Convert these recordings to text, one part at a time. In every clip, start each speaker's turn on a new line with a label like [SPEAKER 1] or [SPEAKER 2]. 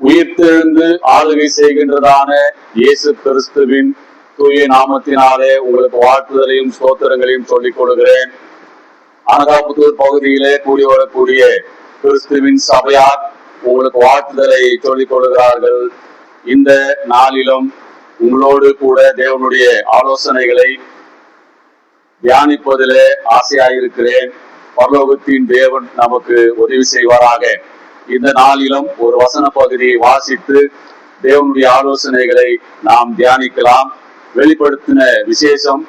[SPEAKER 1] உயிர்த்தெழுந்து ஆளுகை செய்கின்றதான இயேசு கிறிஸ்துவின் தூய நாமத்தினாலே உங்களுக்கு வாழ்த்துதலையும் சோத்திரங்களையும் சொல்லிக் கொடுக்கிறேன். அனகாபுத்தூர் பகுதியிலே கூடி வரக்கூடிய கிறிஸ்துவின் சபையார் உங்களுக்கு வாழ்த்துதலை சொல்லிக் கொள்கிறார்கள் இந்த நாளிலும் உங்களோடு கூட தேவனுடைய ஆலோசனைகளை தியானிப்பதிலே ஆசையாயிருக்கிறேன். பரலோகத்தின் தேவன் நமக்கு உதவி செய்வாராக. இந்த நாளிலும் ஒரு வசன பகுதியை வாசித்து தேவனுடைய ஆலோசனைகளை நாம் தியானிக்கலாம். வெளிப்படுத்தின விசேஷம்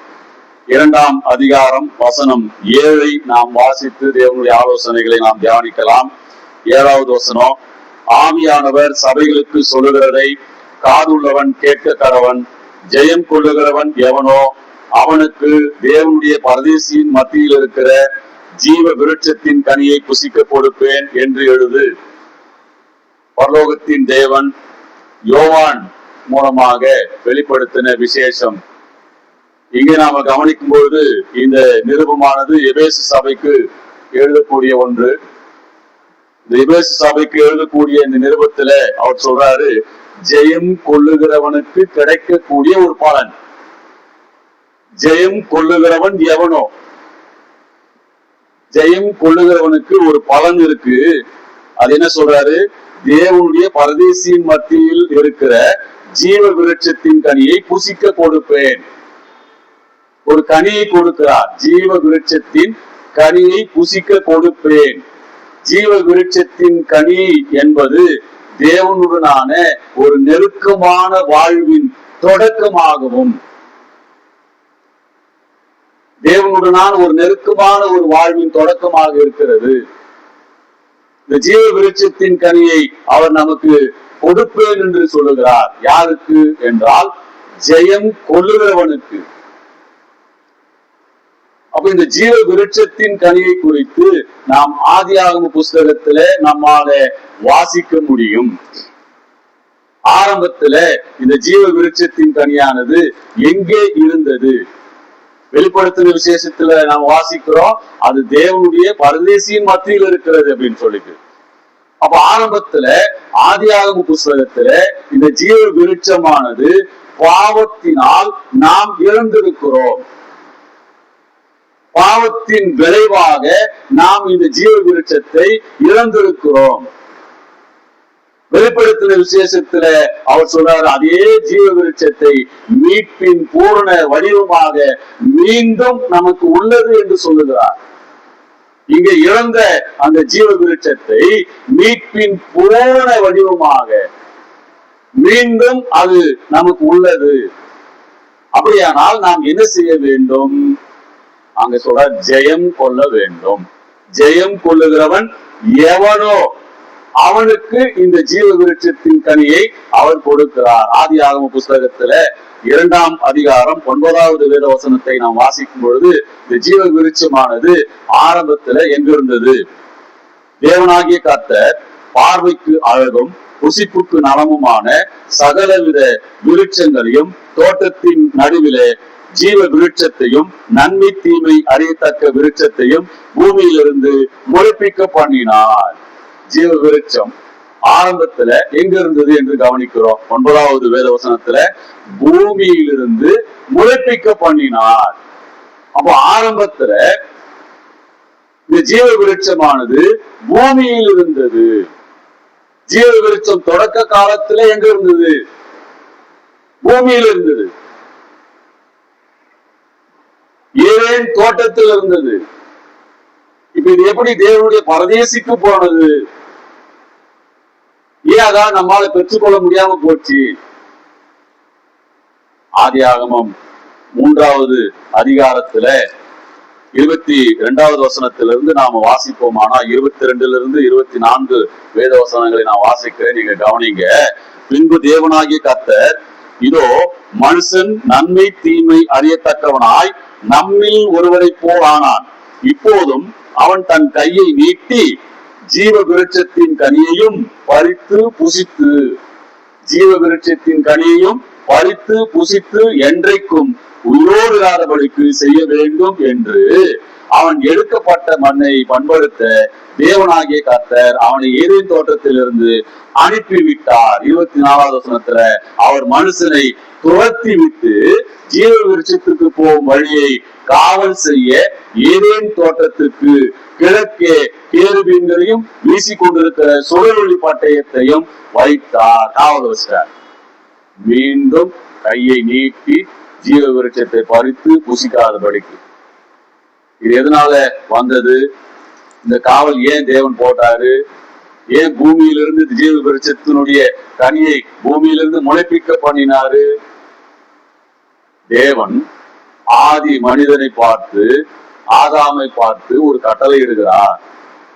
[SPEAKER 1] இரண்டாம் அதிகாரம் வசனம் ஏழை நாம் வாசித்து தேவனுடைய ஆலோசனைகளை நாம் தியானிக்கலாம். ஏழாவது வசனம் ஆவியானவர் சபைகளுக்கு சொல்லுகிறதை காதுள்ளவன் கேட்க கடவன் ஜெயம் கொள்ளுகிறவன் எவனோ அவனுக்கு தேவனுடைய பரதேசியின் மத்தியில் இருக்கிற ஜீவ விருட்சத்தின் கனியை புசிக்க கொடுப்பேன் என்று எழுது. பரலோகத்தின் தேவன் யோவான் மூலமாக வெளிப்படுத்தின விசேஷம். இங்கே நாம கவனிக்கும் பொழுது இந்த நிருபமானது எபேசு சபைக்கு எழுதக்கூடிய ஒன்று. இந்த எபேசு சபைக்கு எழுதக்கூடிய இந்த நிருபத்துல அவர் சொல்றாரு ஜெயம் கொள்ளுகிறவனுக்கு கிடைக்கக்கூடிய ஒரு பலன். ஜெயம் கொள்ளுகிறவன் எவனோ? ஜெயம் கொள்ளுகிறவனுக்கு ஒரு பலன் இருக்கு. அது என்ன சொல்றாரு? தேவனுடைய பரதேசியின் மத்தியில் இருக்கிற ஜீவ விருட்சத்தின் கனியை புசிக்க கொடுப்பேன். ஒரு கனியை கொடுக்கிறார். ஜீவ விருட்சத்தின் கனியை புசிக்க கொடுப்பேன். ஜீவ விருட்சத்தின் கனி என்பது தேவனுடனான ஒரு நெருக்கமான வாழ்வின் தொடக்கமாகவும் தேவனுடனான ஒரு நெருக்கமான ஒரு வாழ்வின் தொடக்கமாக இருக்கிறது. இந்த ஜீவ விருட்சத்தின் கனியை அவர் நமக்கு கொடுப்பேன் என்று சொல்லுகிறார். யாருக்கு என்றால் ஜெயம் கொள்ளுகிறவனுக்கு அப்ப இந்த ஜீவ விருட்சத்தின் கனியை குறித்து நாம் ஆதியாகம புஸ்தகத்துல நம்மால வாசிக்க முடியும். ஆரம்பத்துல இந்த ஜீவ விருட்சத்தின் கனியானது எங்கே இருந்தது? வெளிப்படுத்தின விசேஷத்துல நாம் வாசிக்கிறோம் அது தேவனுடைய பரதேசியின் மத்தியில் இருக்கிறது அப்படின்னு சொல்லிட்டு. அப்ப ஆரம்பத்துல ஆதியாகம புஸ்தகத்துல இந்த ஜீவ விருட்சமானது பாவத்தினால் நாம் இழந்திருக்கிறோம் பாவத்தின் விளைவாக நாம் இந்த ஜீவ விருட்சத்தை இழந்திருக்கிறோம் வெளிப்படுத்தின விசேஷத்துல அவர் சொல்றாரு அதே ஜீவ விருட்சத்தை மீட்பின் பூரண வடிவமாக மீண்டும் நமக்கு உள்ளது என்று சொல்லுகிறார். இங்க இழந்த அந்த ஜீவ விருட்சத்தை மீட்பின் பூரண வடிவமாக மீண்டும் அது நமக்கு உள்ளது. அப்படியானால் நாம் என்ன செய்ய வேண்டும்? அங்க சொல்ற ஜெயம் கொள்ள வேண்டும். ஜெயம் கொள்ளுகிறவன் எவனோ அவனுக்கு இந்த ஜீவ விருட்சத்தின் கனியை அவர் கொடுக்கிறார். ஆதி ஆகம புஸ்தகத்துல இரண்டாம் அதிகாரம் ஒன்பதாவது வேத வசனத்தை நாம் வாசிக்கும் பொழுது இந்த ஜீவ விருட்சமானது ஆரம்பத்துல எங்கிருந்தது? தேவனாகிய கர்த்தர் பார்வைக்கு அழகும் புசிப்புக்கு நலமுமான சகலவித விருட்சங்களையும் தோட்டத்தின் நடுவிலே ஜீவ விருட்சத்தையும் நன்மை தீமை அறியத்தக்க விருட்சத்தையும் பூமியிலிருந்து முளைப்பிக்க பண்ணினார். ஜீவ விருட்சம் ஆரம்பத்துல எங்க இருந்தது என்று கவனிக்கிறோம். ஒன்பதாவது வேத வசனத்துல பூமியிலிருந்து முளைப்பிக்க பண்ணினார். அப்போ ஆரம்பத்துல இந்த ஜீவ விருட்சமானது பூமியில் இருந்தது. ஜீவ விருட்சம் தொடக்க காலத்துல எங்க இருந்தது? பூமியில் இருந்தது. ஏன் தோட்டத்தில் இருந்தது. இப்ப இது எப்படி தேவனுடைய பரதேசிக்கு போனது? ஏன் அதான் நம்மால பெற்றுக்கொள்ள முடியாம போச்சு? ஆதி ஆகமம் மூன்றாவது அதிகாரத்துல இருபத்தி இரண்டாவது வசனத்திலிருந்து நாம வாசிப்போம். ஆனா இருபத்தி ரெண்டுல இருந்து இருபத்தி நான்கு வேத வசனங்களை நான் வாசிக்கிறேன். நீங்க கவனிங்க. பின்பு தேவனாகிய கத்தர் இதோ மனுஷன் நன்மை தீமை அறியத்தக்கவனாய் நம்மில் ஒருவரை போல் ஆனான். இப்போதும் அவன் தன் கையை நீட்டி ஜீவ விருட்சத்தின் கனியையும் பறித்து புசித்து ஜீவ விருட்சத்தின் கனியையும் பறித்து புசித்து என்றைக்கும் உயிரோடு இராதபடிக்கு செய்ய வேண்டும் என்று அவன் எடுக்கப்பட்ட மண்ணை பண்படுத்த தேவனாகிய கர்த்தர் அவனை ஏதேன் தோட்டத்திலிருந்து அனுப்பிவிட்டார். இருபத்தி நாலாவது வசனத்துல அவர் மனுஷனை துரத்தி விட்டு ஜீவ விருட்சத்துக்கு போகும் வழியை காவல் செய்ய ஏதேன் தோட்டத்துக்கு கிழக்கே கேருபீன்களையும் வீசி கொண்டிருக்கிற சுழலொளி பட்டயத்தையும் வைத்தார். காவல் வச்சிட்டார் மீண்டும் கையை நீட்டி ஜீவ விருட்சத்தை பறித்து புசிக்காதபடிக்கு. இது எதனால வந்தது? இந்த காவல் ஏன் தேவன் போட்டாரு? ஏன் பூமியிலிருந்து ஜீவ விருட்சத்தினுடைய கனியை பூமியிலிருந்து முளைப்பிக்க பண்ணினாரு? தேவன் ஆதி மனிதனை பார்த்து ஆதாமை பார்த்து ஒரு கட்டளை இடுகிறார்.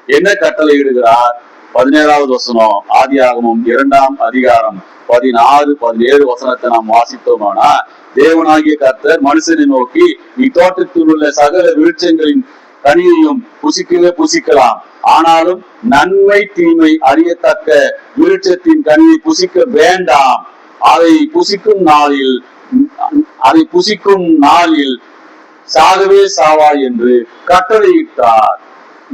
[SPEAKER 1] என்ன கட்டளை இடுகிறார்? பதினேழாவது வசனம் ஆதி ஆகமும் இரண்டாம் அதிகாரம் பதினாறு பதினேழு வசனத்தை நாம் வாசித்தோமானா தேவனாகிய கர்த்தர் மனுஷனை நோக்கி இத்தோட்டத்தில் உள்ள சகல விருட்சங்களின் கனியையும் புசிக்கவே புசிக்கலாம். ஆனாலும் நன்மை தீமை அறியத்தக்க விருட்சத்தின் கனியை புசிக்க வேண்டாம். அதை புசிக்கும் நாளில் அதை புசிக்கும் நாளில் சாகவே சாவா என்று கட்டளையிட்டார்.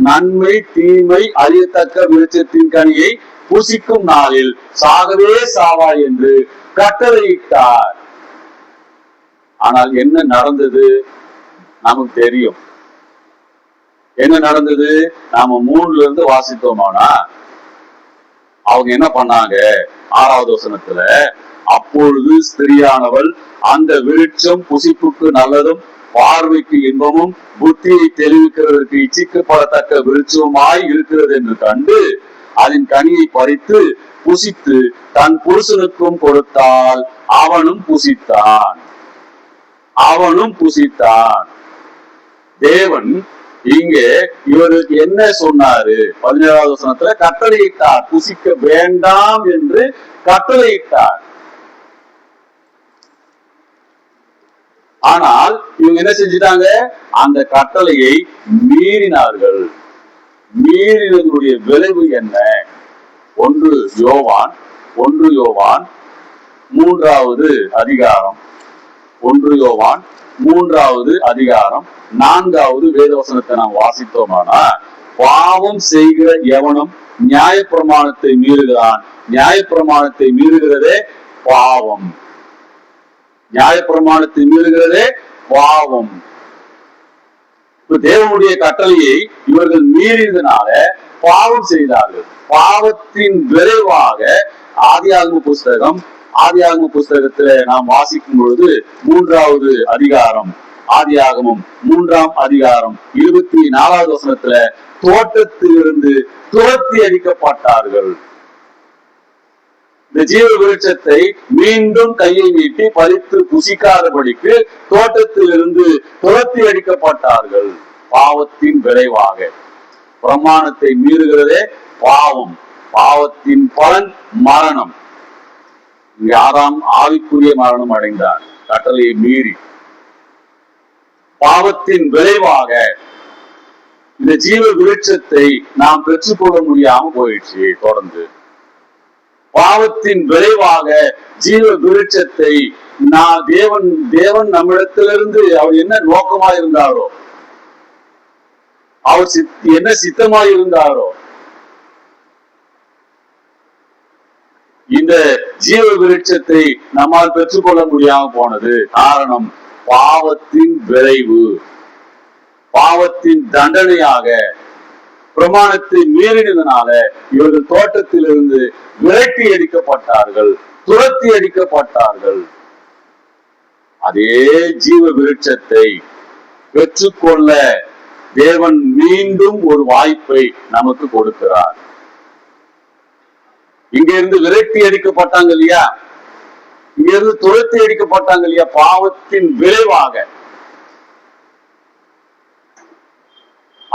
[SPEAKER 1] நன்மை தீமை அறியத்தக்க விருட்சத்தின் கனியை புசிக்கும் நாளில் சாகவே சாவா என்று கட்டளையிட்டார். ஆனால் என்ன நடந்தது? நமக்கு தெரியும். என்ன நடந்தது? நாம மூணுல இருந்து வாசித்தோமானா? அவங்க என்ன பண்ணாங்க? ஆறாவது வசனத்துல அப்பொழுது ஸ்திரியானவள் அந்த விருட்சம் புசிப்புக்கு நல்லதும் பார்வைக்கு இன்பமும் புத்தியை தெளிவிக்கிறதற்கு இச்சிக்கப்படத்தக்க விருட்சமாய் இருக்கிறது என்று கண்டு அதன் கனியை பறித்து புசித்து தன் புருஷனுக்கும் கொடுத்தால் அவனும் புசித்தான். அவனும் புசித்தான். தேவன் இங்கே இவருக்கு என்ன சொன்னாரு? பதினேழாவது வசனத்துல கட்டளையிட்டார் புசிக்க வேண்டாம் என்று கட்டளையிட்டார். ஆனால் இவங்க என்ன செஞ்சிட்டாங்க? அந்த கட்டளையை மீறினார்கள். மீறினதனுடைய விளைவு என்ன? ஒன்று யோவான் ஒன்று யோவான் மூன்றாவது அதிகாரம். ஒன்று யோவான் மூன்றாவது அதிகாரம். நான்காவது வேதவசனத்தை நாம் வாசித்தோமானா பாவம் செய்கிற எவனும் நியாயப்பிரமாணத்தை மீறுகிறான். நியாயப்பிரமாணத்தை மீறுகிறதே பாவம். நியாயப்பிரமாணத்தை மீறுகிறதே பாவம். இப்ப தேவனுடைய கட்டளையை இவர்கள் மீறியதுனால பாவம் செய்தார்கள். பாவத்தின் விரைவாக ஆதியாகம புஸ்தகம் ஆதியாகம புஸ்தகத்துல நாம் வாசிக்கும் பொழுது மூன்றாவது அதிகாரம் ஆதியாகமம் மூன்றாம் அதிகாரம் இருபத்தி நாலாவது வசனத்துல தோட்டத்திலிருந்து துரத்தி அடிக்கப்பட்டார்கள். இந்த ஜீவ விருட்சத்தை மீண்டும் கையை நீட்டி பறித்து புசிக்காதபடிக்கு தோட்டத்திலிருந்து துரத்தி அடிக்கப்பட்டார்கள். பாவத்தின் விளைவாக. பிரமாணத்தை மீறுகிறதே பாவம். பாவத்தின் பலன் மரணம். யாராம் ஆவிக்குரிய மரணம் அடைந்தார். கட்டளையை மீறி. பாவத்தின் விளைவாக இந்த ஜீவ விருட்சத்தை நாம் பெற்றுக்கொள்ள முடியாம போயிடுச்சு. தொடர்ந்து பாவத்தின் விளைவாக ஜீவ விருட்சத்தை நான் தேவன் தேவன் நம்மிடத்திலிருந்து அவர் என்ன நோக்கமா இருந்தாரோ அவர் சித் என்ன சித்தமா இருந்தாரோ இந்த ஜீவ விருட்சத்தை நம்மால் பெற்றுக்கொள்ள முடியாம போனது காரணம் பாவத்தின் விளைவு. பாவத்தின் தண்டனையாக பிரமாணத்தை மீறினதுனால இவர்கள் தோட்டத்திலிருந்து விரட்டி அடிக்கப்பட்டார்கள் துரத்தி அடிக்கப்பட்டார்கள். அதே ஜீவ விருட்சத்தை பெற்றுக்கொள்ள தேவன் மீண்டும் ஒரு வாய்ப்பை நமக்கு கொடுக்கிறார். இங்க இருந்து விரட்டி அடிக்கப்பட்டாங்க இல்லையா? இங்க இருந்து துரத்தி அடிக்கப்பட்டாங்க இல்லையா? பாவத்தின் விளைவாக.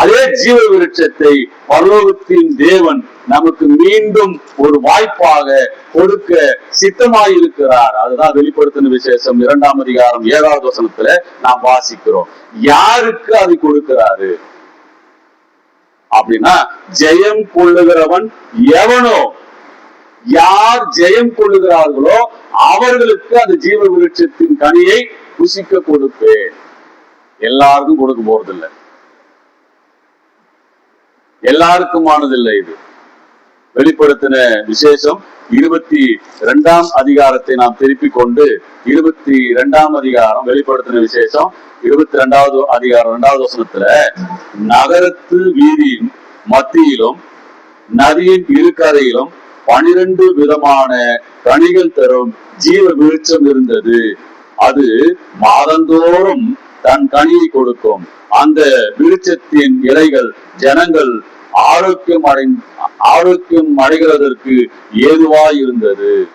[SPEAKER 1] அதே ஜீவ விருட்சத்தை பரலோகத்தின் தேவன் நமக்கு மீண்டும் ஒரு வாய்ப்பாக கொடுக்க சித்தமாயிருக்கிறார். அதுதான் வெளிப்படுத்தின விசேஷம் இரண்டாம் அதிகாரம் ஏழாவது வசனத்துல நாம் வாசிக்கிறோம். யாருக்கு அது கொடுக்கிறாரு? அப்படின்னா ஜெயம் கொள்ளுகிறவன் எவனோ? யார் ஜெயம் கொள்ளுகிறார்களோ அவர்களுக்கு அந்த ஜீவ விருட்சத்தின் கனியை புசிக்க கொடுப்பேன். எல்லாருக்கும் கொடுக்க போறதில்லை. எல்லாருக்குமானதில்லை இது. வெளிப்படுத்தின விசேஷம் இருபத்தி இரண்டாம் அதிகாரத்தை நாம் திருப்பிக் கொண்டு இருபத்தி இரண்டாம் அதிகாரம் வெளிப்படுத்தின விசேஷம் இருபத்தி இரண்டாவது அதிகாரம் இரண்டாவது வசனத்துல நகரத்து வீதியின் மத்தியிலும் நதியின் இருக்கரையிலும் பனிரெண்டு விதமான கனிகள் தரும் ஜீவ விருட்சம் இருந்தது. அது மாதந்தோறும் தன் கனியை கொடுக்கும். அந்த விருட்சத்தின் இலைகள் ஜனங்கள் ஆரோக்கியம் அடை ஆரோக்கியம் அடைகிறதற்கு ஏதுவாய் இருந்தது.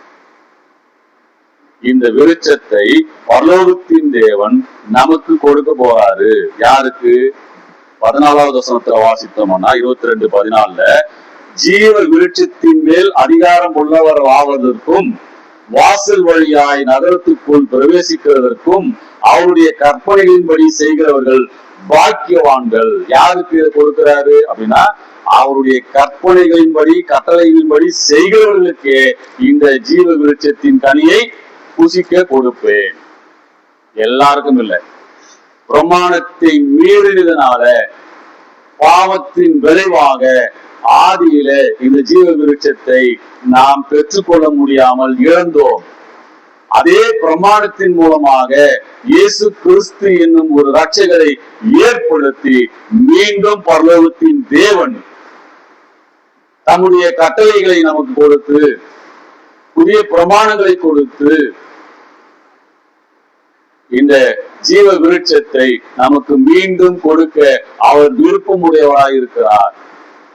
[SPEAKER 1] இந்த விருட்சத்தை பரலோகத்தின் தேவன் நமக்கு கொடுக்க போறாரு. யாருக்கு? பதினாலாவது வசனத்துல வாசித்தோம்னா இருபத்தி ரெண்டு பதினாலுல ஜீவ விருட்சத்தின் மேல் அதிகாரம் உள்ளவர் ஆவதற்கும் வாசல் வழியாய் நகரத்துக்குள் பிரவேசிக்கிறதற்கும் அவருடைய கற்பனைகளின்படி செய்கிறவர்கள் பாக்கியவான்கள். யாருக்கு இதை கொடுக்கிறாரு அப்படின்னா அவருடைய கற்பனைகளின்படி கட்டளைகளின்படி செய்கிறவர்களுக்கே இந்த ஜீவ விருட்சத்தின் கனியை புசிக்க கொடுப்பேன். எல்லாருக்கும் இல்லை. பிரமாணத்தை மீறினதுனால பாவத்தின் விளைவாக ஆதியில இந்த ஜீவ விருட்சத்தை நாம் பெற்றுக்கொள்ள முடியாமல் இழந்தோம். அதே பிரமாணத்தின் மூலமாக இயேசு கிறிஸ்து என்னும் ஒரு ரட்சகரை ஏற்படுத்தி மீண்டும் பரலோகத்தின் தேவன். தம்முடைய கட்டளைகளை நமக்கு கொடுத்து புதிய பிரமாணங்களை கொடுத்து இந்த ஜீவ விருட்சத்தை நமக்கு மீண்டும் கொடுக்க அவர் விருப்பமுடையவராய் இருக்கிறார்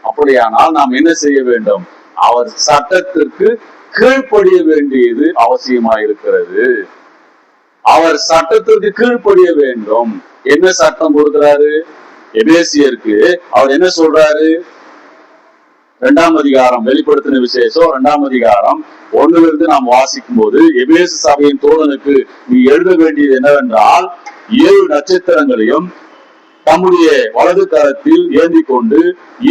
[SPEAKER 1] அப்படியானால் நாம் என்ன செய்ய வேண்டும்? அவர் சட்டத்திற்கு கீழ்ப்படிய வேண்டியது அவசியமாயிருக்கிறது. அவர் சட்டத்திற்கு கீழ்ப்படிய வேண்டும். என்ன சட்டம் கொடுக்கிறாரு? எபேசியருக்கு. அவர் என்ன சொல்றாரு? இரண்டாம் அதிகாரம் வெளிப்படுத்தின விசேஷம் இரண்டாம் அதிகாரம் ஒண்ணுல இருந்து நாம் வாசிக்கும் போது எபேசு சபையின் தோழனுக்கு நீ எழுத வேண்டியது என்னவென்றால் ஏழு நட்சத்திரங்களையும் தம்முடைய வலது கரத்தில் ஏந்தி கொண்டு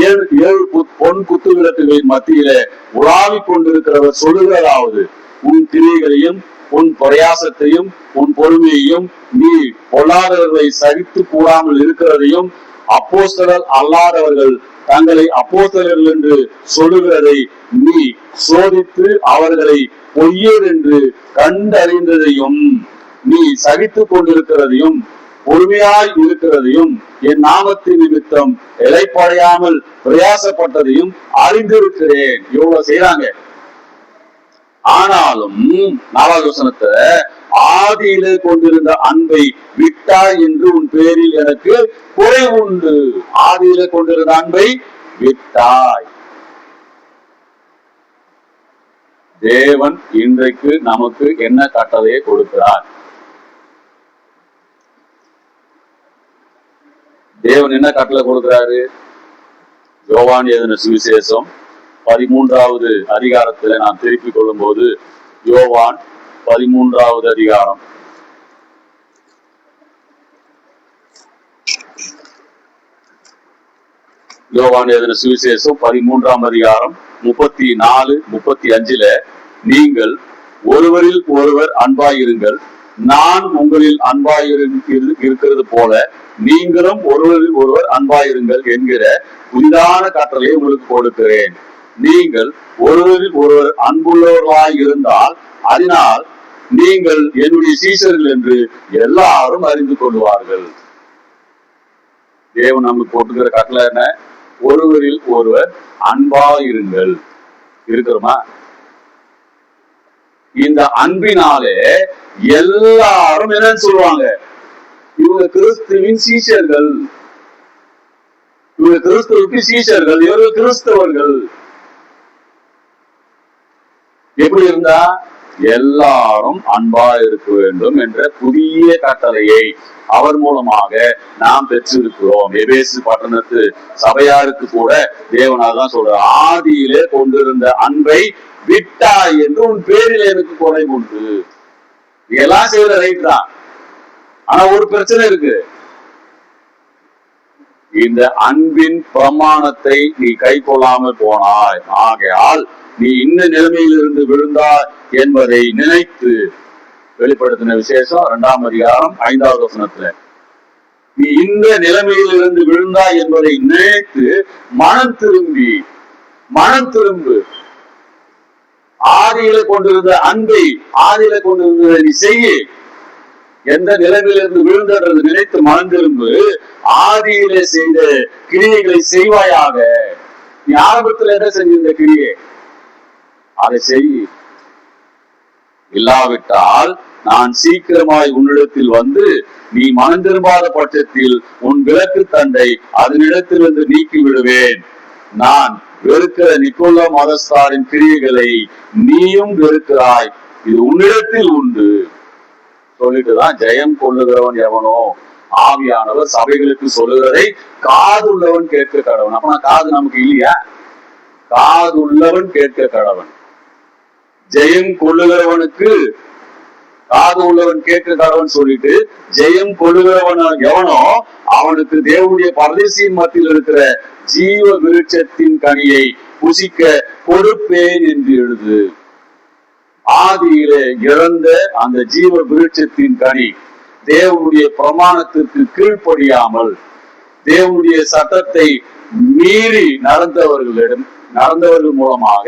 [SPEAKER 1] ஏழு ஏழு பொன் குத்து விளக்குகளின் மத்தியில உலாவிக் கொண்டிருக்கிறவர் சொல்லுகிறதாவது உன் கிரியைகளையும் உன் பிரயாசத்தையும் உன் பொறுமையையும் நீ பொல்லாதவர்களை சகித்து கூடாமல் இருக்கிறதையும் அப்போஸ்தலர் அல்லாதவர்கள் தங்களை அப்போஸ்தலர்கள் என்று சொல்லுகிறதை நீ சோதித்து அவர்களை பொய்யர் என்று கண்டறிந்ததையும் நீ சகித்து கொண்டிருக்கிறதையும் பொறுமையாய் இருக்கிறதையும் என் நாமத்தின் நிமித்தம் இலைப்படையாமல் பிரயாசப்பட்டதையும் அறிந்திருக்கிறேன். இவ்வளவு செய்யறாங்க ஆனாலும் நாலாவது ஆதியிலே கொண்டிருந்த அன்பை விட்டாய் என்று உன் பேரில் எனக்கு குறை உண்டு. ஆதியிலே கொண்டிருந்த அன்பை விட்டாய். தேவன் இன்றைக்கு நமக்கு என்ன கட்டளையை கொடுக்கிறார்? தேவன் என்ன கட்டளை கொடுக்கிறாரு? யோவான் எழுதின சுவிசேஷம் பதிமூன்றாவது அதிகாரத்துல நாம் திருப்பிக் கொள்ளும் போது யோவான் பதிமூன்றாவது அதிகாரம். யோவான் எழுதின சுவிசேஷம் பதிமூன்றாம் அதிகாரம் முப்பத்தி நாலு முப்பத்தி அஞ்சுல நீங்கள் ஒருவரில் ஒருவர் அன்பாயிருங்கள் நான் உங்களில் அன்பாயிரு- இருக்கிறது போல நீங்களும் ஒருவரில் ஒருவர் அன்பாயிருங்கள் என்கிற புதிதான கற்றலை உங்களுக்கு கொடுக்கிறேன். நீங்கள் ஒருவரில் ஒருவர் அன்புள்ளவர்களாய் இருந்தால் அதனால் நீங்கள் என்னுடைய சீசர்கள் என்று எல்லாரும் அறிந்து கொள்வார்கள். தேவன் நமக்கு போட்டுக்கிற கட்டளை என்ன? ஒருவரில் ஒருவர் அன்பாயிருங்கள். இருக்கிறோமா? இந்த அன்பினாலே எல்லாரும் என்னன்னு சொல்லுவாங்க? இவங்க கிறிஸ்துவின் சீஷர்கள். இவங்க கிறிஸ்துவுக்கு சீஷர்கள் இவர்கள் கிறிஸ்தவர்கள். எப்படி இருந்தா? எல்லாரும் அன்பா இருக்க வேண்டும் என்ற புதிய கட்டளையை அவர் மூலமாக நாம் பெற்றிருக்கிறோம். எபேசு பட்டணத்து சபையாருக்கு கூட தேவனார் தான் சொல்ற ஆதியிலே கொண்டிருந்த அன்பை விட்டாய் என்று உன் பேரில் எனக்கு கொலை உண்டு. எல்லாம் செய்யற ரைட் தான். ஆனா ஒரு பிரச்சனை இருக்கு. இந்த அன்பின் பிரமாணத்தை நீ கை கொள்ளாமல் போனாய். ஆகையால் நீ இந்த நிலைமையிலிருந்து விழுந்தாய் என்பதை நினைத்து வெளிப்படுத்தின விசேஷம் இரண்டாம் அதிகாரம் ஐந்தாவது வசனத்துல. நீ இந்த நிலைமையிலிருந்து விழுந்தாய் என்பதை நினைத்து மனம் திரும்பி மனம் திரும்பு. ஆதியில கொண்டிருந்த அன்பை ஆதியில கொண்டிருந்ததை நீ செய்ய எந்த நிலவிலிருந்து விழுந்தது நினைத்து மறந்திருந்து ஆதியில செய்த கிரியைகளை செய்வாயாக. நீ ஆரம்பத்துல என்ன செஞ்சிருந்த கிரியை? அதை செய். இல்லாவிட்டால் நான் சீக்கிரமாய் உன்னிடத்தில் வந்து நீ மனம் திரும்பாத பட்சத்தில் உன் விளக்கு தண்டை அதனிடத்திலிருந்து நீக்கி விடுவேன் நான் வெறுக்கிற நிக்கோலா மதஸ்தாரின் கிரியைகளை நீயும் வெறுக்கிறாய். இது உன்னிடத்தில் உண்டு. சொல்லிட்டுதான் ஜெயம் கொள்ளுகிறவன் எவனோ ஆவியானவர் சபைகளுக்கு சொல்லுகிறதை காது உள்ளவன் கேட்க கடவன் அப்ப காது நமக்கு இல்லையா? காது உள்ளவன் கேட்க கடவன் ஜெயம் கொள்ளுகிறவனுக்கு காது உள்ளவன் கேட்க கடவன் சொல்லிட்டு ஜெயம் கொள்ளுகிறவன் எவனோ அவனுக்கு தேவனுடைய பரதேசியின் மத்தியில் இருக்கிற ஜீவ விருட்சத்தின் கனியை புசிக்க கொடுப்பேன் என்று எழுது. ஆதியிலே இழந்த அந்த ஜீவ விருட்சத்தின் கனி தேவனுடைய பிரமாணத்திற்கு கீழ்ப்படியாமல் தேவனுடைய சட்டத்தை மீறி நடந்தவர்களிடம் நடந்தவர்கள் மூலமாக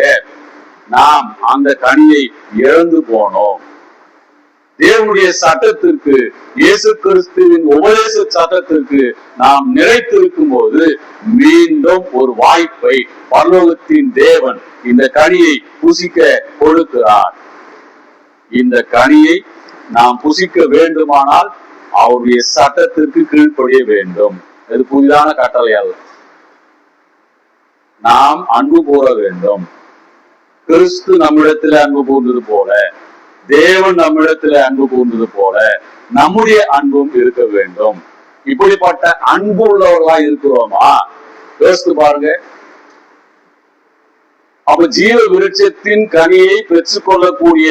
[SPEAKER 1] நாம் அந்த கனியை இழந்து போனோம். தேவனுடைய சட்டத்திற்கு இயேசு கிறிஸ்துவின் உபதேச சட்டத்திற்கு நாம் நிலைத்திருக்கும் போது மீண்டும் ஒரு வாய்ப்பை பரலோகத்தின் தேவன் இந்த கனியை புசிக்க கொடுக்கிறார். இந்த கனியை நாம் புசிக்க வேண்டுமானால் அவருடைய சட்டத்திற்கு கீழ்ப்படிய வேண்டும். இது புதிதான கட்டளை அல்ல. நாம் அன்பு கூற வேண்டும். கிறிஸ்து நம்மிடத்தில் அன்பு கூர்ந்தது போல தேவன் நம்மிடத்துல அன்பு கூர்ந்தது போல நம்முடைய அன்பும் இருக்க வேண்டும். இப்படிப்பட்ட அன்பு உள்ளவர்களா இருக்கிறோமா? யோசித்து பாருங்க. அப்ப ஜீவ விருட்சத்தின் கனியை பெற்றுக்கொள்ளக்கூடிய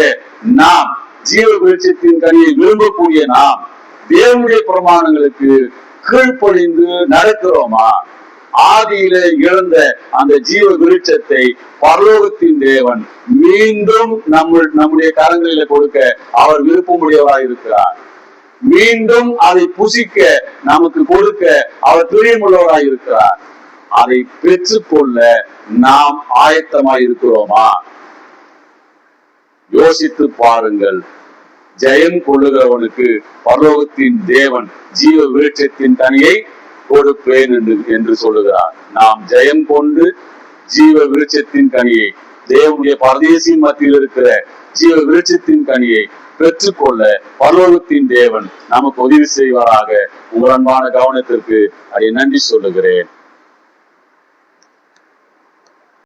[SPEAKER 1] நாம் ஜீவ விருட்சத்தின் கனியை விரும்பக்கூடிய நாம் தேவனுடைய பிரமாணங்களுக்கு கீழ்ப்பொழிந்து நடக்கிறோமா? ஆதியில இழந்த அந்த ஜீவ விருட்சத்தை பரலோகத்தின் தேவன் மீண்டும் நம்ம நம்முடைய கரங்களில கொடுக்க அவர் விருப்பமுடையவராக இருக்கிறார். மீண்டும் அதை புசிக்க நமக்கு கொடுக்க அவர் பிரியமுள்ளவராக இருக்கிறார். அதை பெற்றுக்கொள்ள நாம் ஆயத்தமாய் இருக்கிறோமா? யோசித்து பாருங்கள். ஜெயம் கொள்ளுகிறவனுக்கு பரலோகத்தின் தேவன் ஜீவ விருட்சத்தின் தனியை கொடுப்பேன் என்று என்று சொல்லுகிறார். நாம் ஜெயம் கொண்டு ஜீவ விருட்சத்தின் கனியை தேவனுடைய பரதேசியின் மத்தியில் இருக்கிற ஜீவ விருட்சத்தின் கனியை பெற்றுக்கொள்ள பரலோகத்தின் தேவன் நமக்கு உதவி செய்வாராக. உங்கள் அன்பான கவனத்திற்கு அதை நன்றி சொல்லுகிறேன்.